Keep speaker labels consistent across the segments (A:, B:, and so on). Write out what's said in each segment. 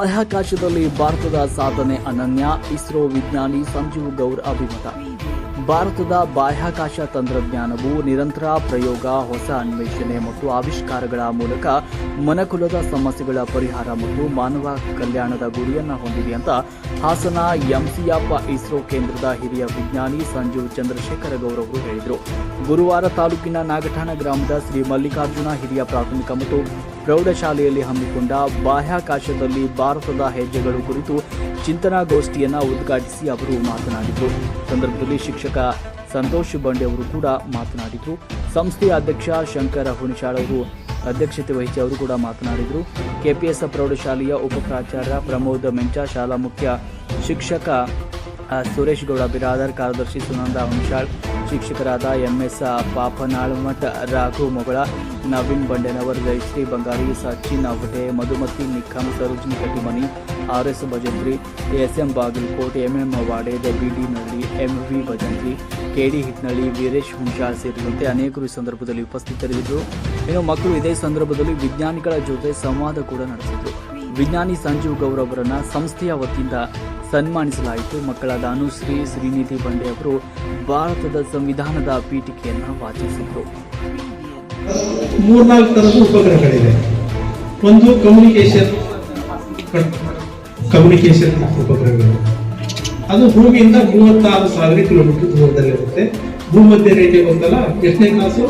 A: ಬಾಹ್ಯಾಕಾಶದಲ್ಲಿ ಭಾರತದ ಸಾಧನೆ ಅನನ್ಯ, ಇಸ್ರೋ ವಿಜ್ಞಾನಿ ಸಂಜೀವ್ ಗೌರ್ ಅಭಿಮತ. ಭಾರತದ ಬಾಹ್ಯಾಕಾಶ ತಂತ್ರಜ್ಞಾನವು ನಿರಂತರ ಪ್ರಯೋಗ, ಹೊಸ ಅನ್ವೇಷಣೆ ಮತ್ತು ಆವಿಷ್ಕಾರಗಳ ಮೂಲಕ ಮನಕುಲದ ಸಮಸ್ಯೆಗಳ ಪರಿಹಾರ ಮತ್ತು ಮಾನವ ಕಲ್ಯಾಣದ ಗುರಿಯನ್ನು ಹೊಂದಿದೆ ಅಂತ ಹಾಸನ ಎಂಸಿಯಪ್ಪ ಇಸ್ರೋ ಕೇಂದ್ರದ ಹಿರಿಯ ವಿಜ್ಞಾನಿ ಸಂಜೀವ್ ಚಂದ್ರಶೇಖರ ಗೌರ್ ಅವರು ಹೇಳಿದರು. ಗುರುವಾರ ತಾಲೂಕಿನ ನಾಗಠಾಣ ಗ್ರಾಮದ ಶ್ರೀ ಮಲ್ಲಿಕಾರ್ಜುನ ಹಿರಿಯ ಪ್ರಾಥಮಿಕ ಮತ್ತು ಪ್ರೌಢಶಾಲೆಯಲ್ಲಿ ಹಮ್ಮಿಕೊಂಡ ಬಾಹ್ಯಾಕಾಶದಲ್ಲಿ ಭಾರತದ ಹೆಜ್ಜೆಗಳು ಕುರಿತು ಚಿಂತನಾಗೋಷ್ಠಿಯನ್ನು ಉದ್ಘಾಟಿಸಿ ಅವರು ಮಾತನಾಡಿದರು. ಸಂದರ್ಭದಲ್ಲಿ ಶಿಕ್ಷಕ ಸಂತೋಷ್ ಬಂಡೆ ಅವರು ಕೂಡ ಮಾತನಾಡಿದರು. ಸಂಸ್ಥೆಯ ಅಧ್ಯಕ್ಷ ಶಂಕರ ಹುಣಿಶಾಳ ಅವರು ಅಧ್ಯಕ್ಷತೆ ವಹಿಸಿ ಅವರು ಕೂಡ ಮಾತನಾಡಿದರು. ಕೆಪಿಎಸ್ ಪ್ರೌಢಶಾಲೆಯ ಉಪ ಪ್ರಾಚಾರ್ಯ ಪ್ರಮೋದ್ ಮೆಂಚ, ಶಾಲಾ ಮುಖ್ಯ ಶಿಕ್ಷಕ ಸುರೇಶ್ ಗೌಡ, ಬಿರಾದರ್ ಕಾರ್ಯದರ್ಶಿ ಸುನಂದ ಹುಣಶಾಳ್ ಶಿಕ್ಷಕರಾದ ಎಂಎಸ್ ಮಠ Raghu ಮೊಗಳ, Naveen Bandenavar, Jayashree Bangari, Sachin Avate, Madhumati Nikham Sarojini Kattimani R S Bhajantri S M Bagalkot, MM Nalli M V Bhajantri, KD Hitnalli, Veeresh Hunashal ಸೇರಿದಂತೆ ಅನೇಕರು ಈ ಸಂದರ್ಭದಲ್ಲಿ ಉಪಸ್ಥಿತರಿದ್ದರು. ಇನ್ನು ಮಕ್ಕಳು ಇದೇ ಸಂದರ್ಭದಲ್ಲಿ ವಿಜ್ಞಾನಿಗಳ ಜೊತೆ ಸಂವಾದ ಕೂಡ ನಡೆಸಿದರು. ವಿಜ್ಞಾನಿ ಸಂಜೀವ್ ಗೌರವರನ್ನ ಸಂಸ್ಥೆಯ ವತಿಯಿಂದ ಸನ್ಮಾನಿಸಲಾಯಿತು. ಮಕ್ಕಳಾದ ಅನುಶ್ರೀ ಶ್ರೀನಿಧಿ ಬಂಡೆ ಅವರು ಭಾರತದ ಸಂವಿಧಾನದ ಪೀಠಿಕೆಯನ್ನು ವಾಚಿಸಿದರು.
B: ಮೂರ್ನಾಲ್ಕು ಥರದ ಉಪಗ್ರಹಗಳಿವೆ. ಒಂದು ಕಮ್ಯುನಿಕೇಶನ್ ಕಮ್ಯುನಿಕೇಶನ್ ಉಪಗ್ರಹಗಳು. ಅದು ಭೂಮಿಯಿಂದ ಮೂವತ್ತಾರು ಸಾವಿರ ಕಿಲೋಮೀಟರ್ ದೂರದಲ್ಲಿರುತ್ತೆ. ಭೂಮಧ್ಯ ರೇಖೆ ಗೊತ್ತಲ್ಲ ಎಷ್ಟನೇ ಕ್ಲಾಸು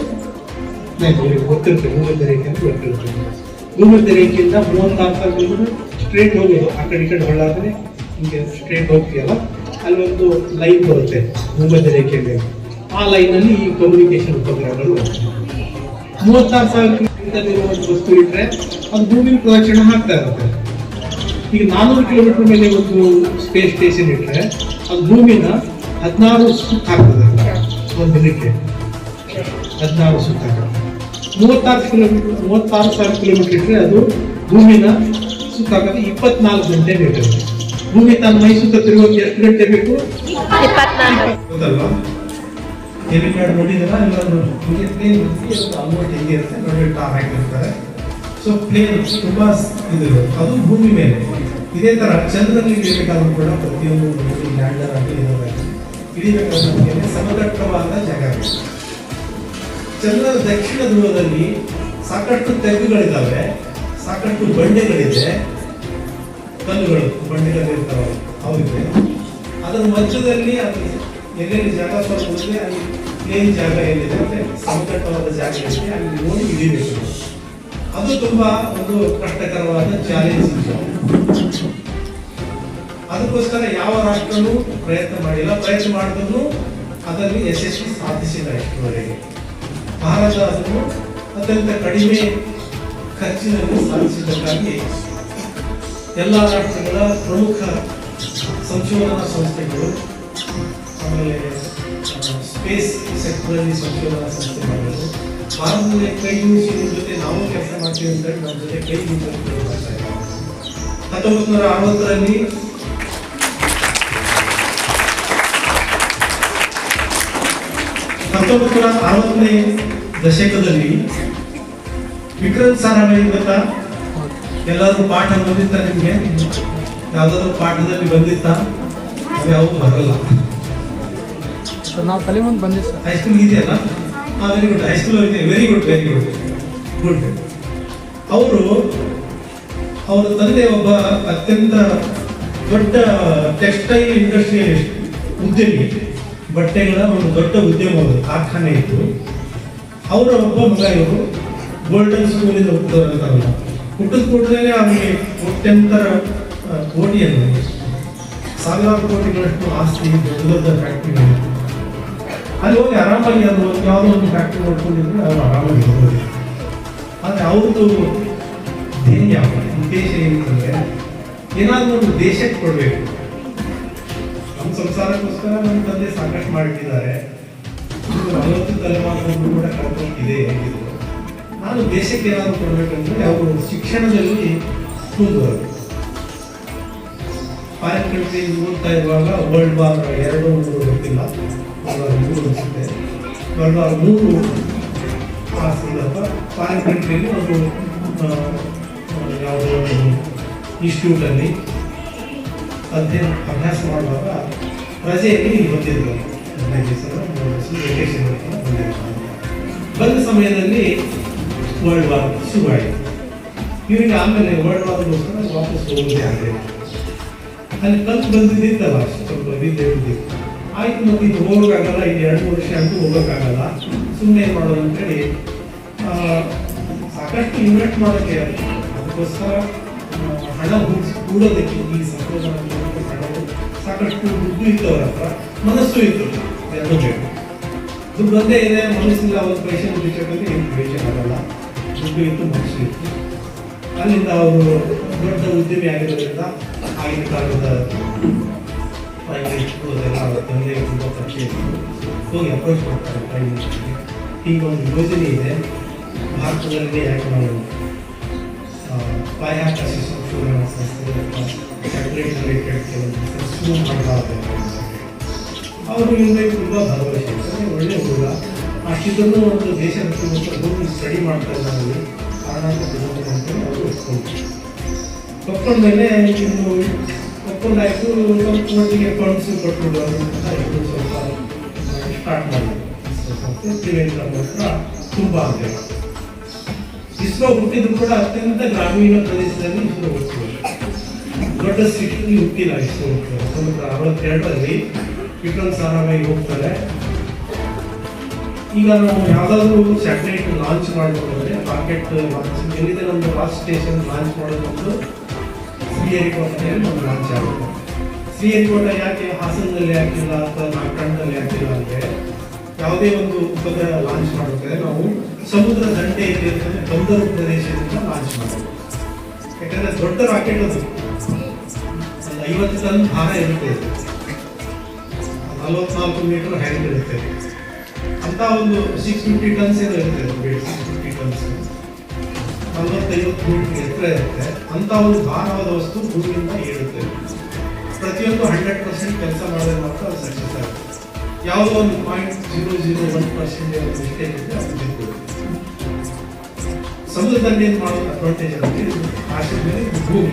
B: ಗೊತ್ತಿರುತ್ತೆ, ಭೂಮಧ್ಯ ರೇಖೆ ಅಂತ ಗೊತ್ತಿರುತ್ತೆ ಭೂಮಧ್ಯ ರೇಖೆಯಿಂದ ಮೂವತ್ತಾರು ಸಾವಿರ ಕಿಲೋಮೀಟರ್ ಸ್ಟ್ರೇಟ್ ಹೋಗೋದು, ಆ ಕಡೆ ಈ ಕಡೆ ಹೊಳ್ಳಾದ್ರೆ ಹಿಂಗೆ ಸ್ಟ್ರೇಟ್ ಹೋಗ್ತೀಯಲ್ಲ? ಅಲ್ಲೊಂದು ಲೈನ್ ಬರುತ್ತೆ ಭೂಮಧ್ಯ ರೇಖೆಯಲ್ಲಿ. ಆ ಲೈನಲ್ಲಿ ಈ ಕಮ್ಯುನಿಕೇಶನ್ ಉಪಗ್ರಹಗಳು ಮೂವತ್ತಾರು ಸಾವಿರ ಒಂದು ವಸ್ತು ಇಟ್ಟರೆ ಅದು ಭೂಮಿ ಪ್ರದಕ್ಷಿಣೆ ಹಾಕ್ತಾ ಇರುತ್ತೆ. ಈಗ ನಾನ್ನೂರು ಕಿಲೋಮೀಟರ್ ಮೇಲೆ ಒಂದು ಸ್ಪೇಸ್ ಸ್ಟೇಷನ್ ಇಟ್ಟರೆ ಅದು ಭೂಮಿನ ಹದಿನಾರು ಸುತ್ತ ಹಾಕ್ತದೆ ಒಂದು ದಿನಕ್ಕೆ. ಹದಿನಾರು ಸುತ್ತ ಮೂವತ್ತಾರು ಕಿಲೋಮೀಟರ್, ಮೂವತ್ತಾರು ಸಾವಿರ ಕಿಲೋಮೀಟರ್ ಇಟ್ಟರೆ ಅದು ಭೂಮಿನ ಸುತ್ತ ಇಪ್ಪತ್ನಾಲ್ಕು ಗಂಟೆ ಬೇಕಾಗುತ್ತೆ ಭೂಮಿ ತನ್ನ ಮೈಸೂರು ತಿರುಗೋಕೆ ಎಷ್ಟು ಗಂಟೆ ಬೇಕು? ಗೊತ್ತಲ್ವಾ ಡೆಬಿಟ್ ಕಾರ್ಡ್ ನೋಡಿದಾರ? ಅಮೌಂಟ್ ಹೆಂಗೆ ಇರುತ್ತೆ? ನೋಡಿ ಟಾರ್ ಹಾಕಿರ್ತಾರೆ ಸೊ ಪ್ಲೇನ್ ತುಂಬಾ ಇದು ಅದು ಭೂಮಿ ಮೇಲೆ. ಇದೇ ತರ ಚಂದ್ರನಲ್ಲಿ ಇಳಿಬೇಕಾದ್ರೂ ಕೂಡ ಪ್ರತಿಯೊಂದು ಲ್ಯಾಂಡರ್ ಆಗಲಿ ಇಳಿಬೇಕಾದ್ರೆ ನಮಗೆ ಸಮತಟ್ಟವಾದ ಜಾಗ ಬೇಕು ಚಂದ್ರನ ದಕ್ಷಿಣ ಧ್ರುವದಲ್ಲಿ ಸಾಕಷ್ಟು ತೆಗ್ಗುಗಳಿದ್ದಾವೆ ಸಾಕಷ್ಟು ಬಂಡೆಗಳಿದೆ. ಕಲ್ಲುಗಳು ಬಂಡೆಗಳಿರ್ತಾವೆ ಅವರಿಗೆ ಅದರ ಮಧ್ಯದಲ್ಲಿ ಅಲ್ಲಿ ಎಲ್ಲೆಲ್ಲಿ ಜಾಗ ಸ್ವಲ್ಪ ಅಲ್ಲಿ ಏನು ಜಾಗ ಎಲ್ಲಿದೆ ಅಂದರೆ ಸಮತಟ್ಟವಾದ ಜಾಗ ಇದೆ ಅಲ್ಲಿ ನೋಡಿ ಇಳಿಬೇಕು ಅದು ತುಂಬ ಒಂದು ಕಷ್ಟಕರವಾದ ಚಾಲೆಂಜ್ ಅದಕ್ಕೋಸ್ಕರ ಯಾವ ರಾಷ್ಟ್ರನೂ ಪ್ರಯತ್ನ ಮಾಡಿಲ್ಲ. ಪ್ರಯತ್ನ ಮಾಡಿದ್ರು ಅದರಲ್ಲಿ ಯಶಸ್ವಿ ಸಾಧಿಸಿಲ್ಲ ಇಷ್ಟುವರೆಗೆ ಭಾರತ ಅದನ್ನು ಅತ್ಯಂತ ಕಡಿಮೆ ಖರ್ಚಿನಲ್ಲಿ ಸಾಧಿಸಿದ್ದಕ್ಕಾಗಿ ಎಲ್ಲ ರಾಷ್ಟ್ರಗಳ ಪ್ರಮುಖ ಸಂಶೋಧನಾ ಸಂಸ್ಥೆಗಳು, ಆಮೇಲೆ ಸ್ಪೇಸ್ ಸೆಕ್ಟರಲ್ಲಿ ಸಂಶೋಧನಾ ಸಂಸ್ಥೆಗಳು, ಭಾರತದಲ್ಲಿ ಕೈ ಮುಗಿಸಿ ಜೊತೆ ನಾವು ಕೆಲಸ ಮಾಡ್ತೀವಿ ಅಂತ ನಮ್ಮ ಜೊತೆ ಕೈ ಮುಗಿಸಿ ಹತ್ತೊಂಬತ್ತು ನೂರ ಅರವತ್ತರಲ್ಲಿ ಹತ್ತೊಂಬತ್ತು ನೂರ ಅರವತ್ತನೇ ದಶಕದಲ್ಲಿ ವಿಕ್ರಮ್ ಸಾರಾಭಾಯಿ ಗೊತ್ತಾ ಎಲ್ಲಾದ್ರೂ ಪಾಠ ಬಂದಿತ್ತ ನಿಮ್ಗೆ? ಯಾವ್ದಾದ್ರು ಪಾಠದಲ್ಲಿ ಬಂದಿತ್ತ? ಯಾವ ಬರಲ್ಲ.
A: ನಾವು ತಲೆ ಮುಂದೆ ಬಂದಿವಿ ಸರ್.
B: ಹೈಸ್ಕೂಲ್ ಇದೆಯಲ್ಲ? ಹಾ ವೆರಿ ಗುಡ್ ಹೈಸ್ಕೂಲ್ ಇದೆ. Very good very good good ಅವರು ಅವರ ತಂದೆ ಒಬ್ಬ ಅತ್ಯಂತ ದೊಡ್ಡ ಟೆಕ್ಸ್ಟೈಲ್ ಇಂಡಸ್ಟ್ರಿ ಉದ್ಯಮಿ. ಬಟ್ಟೆಗಳ ಒಂದು ದೊಡ್ಡ ಉದ್ಯಮ ಕಾರ್ಖಾನೆ ಇತ್ತು ಅವರ ಒಬ್ಬ ಮಗ ಇವರು ಗೋಲ್ಡನ್ ಸ್ಕೂಲಿಂದ ಹುಟ್ಟಿದವರಲ್ಲ ಹುಟ್ಟಿದ ಕೂಡಲೇ ಅವನಿಗೆ ಕೋಟ್ಯಂತರ ಕೋಟಿಯನ್ನು ಸಾವಿರಾರು ಕೋಟಿಗಳಷ್ಟು ಆಸ್ತಿ ದೊಡ್ಡ ಫ್ಯಾಕ್ಟ್ರಿಗಳು ಅಲ್ಲಿ ಹೋಗಿ ಆರಾಮಾಗಿ ಅದು ಯಾವುದೋ ಒಂದು ಫ್ಯಾಕ್ಟ್ರಿ ನೋಡ್ಕೊಂಡಿದ್ರೆ ಅವ್ರು ಆರಾಮಾಗಿ ಇರ್ಬೋದು ಆದರೆ ಅವ್ರದ್ದು ಧ್ಯೇಯ ಉದ್ದೇಶ ಏನಂತಂದ್ರೆ ಏನಾದರೂ ಒಂದು ದೇಶಕ್ಕೆ ಕೊಡಬೇಕು. ನಮ್ಮ ಸಂಸಾರಕ್ಕೋಸ್ಕರ ನಮ್ಮ ತಂದೆ ಸಾಕಷ್ಟು ಮಾಡಿಟ್ಟಿದ್ದಾರೆ ನಲವತ್ತು ತಲೆಮಾರು ಕೂಡ ಕಳ್ಕೊಂಡಿದೆ ಹೇಗಿದ್ರು ನಾನು ದೇಶಕ್ಕೆ ಏನಾದರೂ ಕೊಡಬೇಕಂದ್ರೆ ಅವರು ಶಿಕ್ಷಣದಲ್ಲಿ ಮುಂದುವರೆದು ಫಾರಿನ್ ಕಂಟ್ರಿ ಓದ್ತಾ ಇರುವಾಗ ವರ್ಲ್ಡ್ ವಾರ್ ಎರಡು ಮೂರು ಗೊತ್ತಿಲ್ಲ. ಮೂರು ಅನಿಸುತ್ತೆ. ವರ್ಲ್ಡ್ ವಾರ್ ಮೂರು ಸಂದರ್ಭ ಫಾರಿನ್ ಕಂಟ್ರಿಯಲ್ಲಿ ಒಂದು ಯಾವುದೋ ಒಂದು ಇನ್ಸ್ಟಿಟ್ಯೂಟಲ್ಲಿ ಅಧ್ಯಯನ ಅಭ್ಯಾಸ ಮಾಡುವಾಗ ರಜೆಯಲ್ಲಿ ಬಂದಿದ್ದರು ಹದಿನೈದು ದಿವಸ ವೆಕೇಶನ್ ಬಂದಿದ್ರು. ಬಂದ ಸಮಯದಲ್ಲಿ ವರ್ಲ್ಡ್ ವಾರ್ ಶುರುವಾಯಿತು ಇವರಿಗೆ ಆಮೇಲೆ ವರ್ಲ್ಡ್ ವಾರ್ಗೋಸ್ಕರ ವಾಪಸ್ ಹೋಗೋದೇ ಆಗಲಿ ಅಲ್ಲಿ ಕಲ್ತು ಬಂದಿದ್ದಿತ್ತಲ್ಲ ಸ್ವಲ್ಪ ವಿದ್ಯೆ ಬಿದ್ದಿತ್ತು ಆಯ್ತು ಮತ್ತೆ ಇದು ಹೋಗೋಕ್ಕಾಗಲ್ಲ ಇದು ಎರಡು ವರ್ಷ ಅಂತೂ ಹೋಗೋಕ್ಕಾಗಲ್ಲ ಸುಮ್ಮನೆ ಮಾಡೋದು ಅಂತೇಳಿ ಸಾಕಷ್ಟು ಇನ್ವೆಸ್ಟ್ ಮಾಡೋಕ್ಕೆ ಅದಕ್ಕೋಸ್ಕರ ಹಣ ಹೂಡಿಸಿ ಕೂಡೋದಕ್ಕೆ ಈ ಸಂಶೋಧನಾ ಸಾಕಷ್ಟು ದುಡ್ಡು ಇತ್ತು ಅವ್ರ ಹತ್ರ ಮನಸ್ಸು ಇತ್ತು ದುಡ್ಡು ಒಂದೇ ಇದೆ ಮನಸ್ಸಿಲ್ಲ ಒಂದು ಪೈಸೆ ಮುಗಿಸೋಕೆ ಏನು ಪೇಷನ್ ಆಗಲ್ಲ ದುಡ್ಡು ಇತ್ತು ಅಲ್ಲಿಂದ ಅವರು ದೊಡ್ಡ ಉದ್ಯಮಿ ಆಗಿರೋದ್ರಿಂದ ಆಗಿನ ಕಾಲದ ಪ್ರೈಮ್ ಅದೆಲ್ಲ ಅವರ ತಂದೆ ತುಂಬ ಪರಿಚಯ ಇತ್ತು ಹೋಗಿ ಅಪ್ರೋಚ್ ಮಾಡ್ತಾರೆ ಪ್ರೈವೇಟ್ ಈಗ ಒಂದು ಯೋಜನೆ ಇದೆ. ಭಾರತದಲ್ಲಿ ಯಾಕೆ ನಾವು ಬಾಹ್ಯಾಕಾಶ ಸಂಶೋಧನಾ ಸಂಸ್ಥೆ ಸ್ಯಾಟಲೈಟ್ ರಿಲೇಟೆಡ್ ಕೆಲವೊಂದು ಅವರು ಇಲ್ಲಿ ತುಂಬ ಭರವಸೆ ಒಳ್ಳೆಯ ಒಳ್ಳೆ ಹುಡುಗ ಅಷ್ಟಿದ್ದನ್ನು ಒಂದು ದೇಶ ಭೂಮಿ ಸ್ಟಡಿ ಮಾಡ್ತಾ ಇದ್ದಾರೆ ಕಾರಣ ಅಂತ ಅವರು ಒಪ್ಕೊಂಡ್ರು. ಒಪ್ಕೊಂಡ್ಮೇಲೆ ಇನ್ನು ಒಪ್ಕೊಂಡಾಯ್ತು ಮಟ್ಟಿಗೆ ಫಂಡ್ಸ್ ಕೊಟ್ಟರು ಅಂತ ಸ್ವಲ್ಪ ಸ್ಟಾರ್ಟ್ ಮಾಡಿದ್ರು. ತ್ರಿವೇಂದ್ರ ಹತ್ರ ತುಂಬ ಅಂತ ಇಸ್ರೋ ಹುಟ್ಟಿದ್ರು ಕೂಡ ಅತ್ಯಂತ ಗ್ರಾಮೀಣ ಪ್ರದೇಶದಲ್ಲಿ ಇಸ್ರೋ ಹುಟ್ಟಿದ್ರು ದೊಡ್ಡ ಸಿಟಿಯಲ್ಲಿ ಹುಟ್ಟಿಲ್ಲ ಇಸ್ರೋ ಹುಟ್ಟಿದ್ರು ಅರವತ್ತೆರಡರಲ್ಲಿ ವಿಕ್ರಮ್ ಸಾರಾಭಾಯಿ ಹೋಗ್ತಾರೆ. ಈಗ ನಾವು ಯಾವುದಾದ್ರೂ ಸ್ಯಾಟಲೈಟ್ ಲಾಂಚ್ ಮಾಡಬೇಕಾದ್ರೆ ರಾಕೆಟ್ ಲಾಂಚ್ ಎಲ್ಲಿದೆ ನಮ್ಮದು ಲಾಸ್ಟ್ ಸ್ಟೇಷನ್ ಲಾಂಚ್ ಮಾಡೋದೊಂದು ಶ್ರೀಹರಿಕೋಟೆಯಲ್ಲಿ ಒಂದು ಲಾಂಚ್ ಆಗುತ್ತೆ. ಶ್ರೀಹರಿಕೋಟೆ ಯಾಕೆ ಹಾಸನದಲ್ಲಿ ಹಾಕಿಲ್ಲ ಅಥವಾ ನಾಗಠಾಣದಲ್ಲಿ ಹಾಕಿಲ್ಲ ಅಂದರೆ ಯಾವುದೇ ಒಂದು ಉಪಗ್ರಹ ಲಾಂಚ್ ಮಾಡಬೇಕಾದ್ರೆ ನಾವು ಸಮುದ್ರ ದಂಡೆ ಇರ್ತದೆ ಬಂದರು ಪ್ರದೇಶದಿಂದ ಲಾಂಚ್ ಮಾಡಬೇಕು ಯಾಕಂದರೆ ದೊಡ್ಡ ರಾಕೆಟ್ ಅದು. ಐವತ್ತು ಟನ್ ಭಾರ ಇರುತ್ತೆ. ನಲವತ್ನಾಲ್ಕು ಮೀಟರ್ ಹೈಟ್ ಇರುತ್ತೆ. ಅಂತ ಒಂದು ಸಿಕ್ಸ್ ಫಿಫ್ಟಿ ಟನ್ಸ್ ಏನೋ ಇರುತ್ತೆ ಸಿಕ್ಸ್ ಫಿಫ್ಟಿ ಟನ್ಸ್ ನಲವತ್ತೈವತ್ತು ಮೀಟರ್ ಎತ್ತರ ಇರುತ್ತೆ. ಅಂತ ಒಂದು ಭಾರವಾದ ವಸ್ತು ಭೂಮಿಯಿಂದ ಏಳುತ್ತೆ ಪ್ರತಿಯೊಂದು ಹಂಡ್ರೆಡ್ ಪರ್ಸೆಂಟ್ ಕೆಲಸ ಮಾಡಿದ್ರೆ ಮಾತ್ರ ಅದು ಸಕ್ಸಸ್ ಆಗುತ್ತೆ. ಯಾವುದೋ ಒಂದು point zero zero one percent mistake ಇದ್ದರೆ ಅದು ಬಿದ್ದುಬಿಡುತ್ತೆ ಸಮುದ್ರದಲ್ಲಿ ಏನು ಮಾಡೋದು ಅಡ್ವಾಂಟೇಜ್ ಅಂದರೆ ಆಶೆ ಮೇಲೆ ಭೂಮಿ.